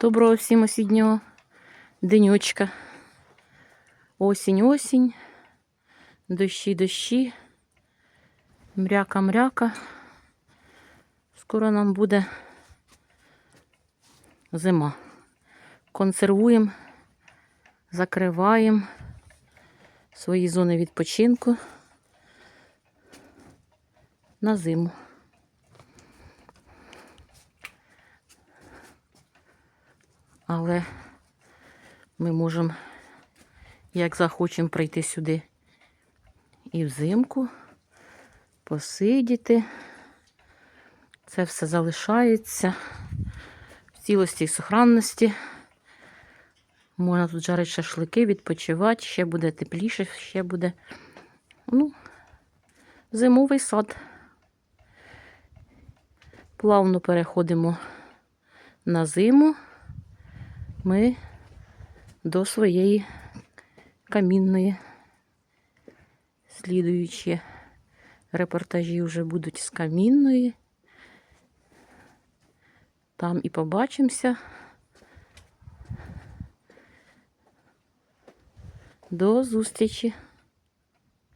Доброго всім осіннього денечка. Осінь, осінь, дощі, дощі, мряка, мряка. Скоро нам буде зима. Консервуємо, закриваємо свої зони відпочинку на зиму. Але ми можемо, як захочемо, прийти сюди і взимку, посидіти. Це все залишається в цілості і сохранності. Можна тут жарити шашлики, відпочивати, ще буде тепліше, ще буде ну, зимовий сад. Плавно переходимо на зиму ми до своєї камінної. Слідуючі репортажі вже будуть з камінної. Там і побачимося. До зустрічі!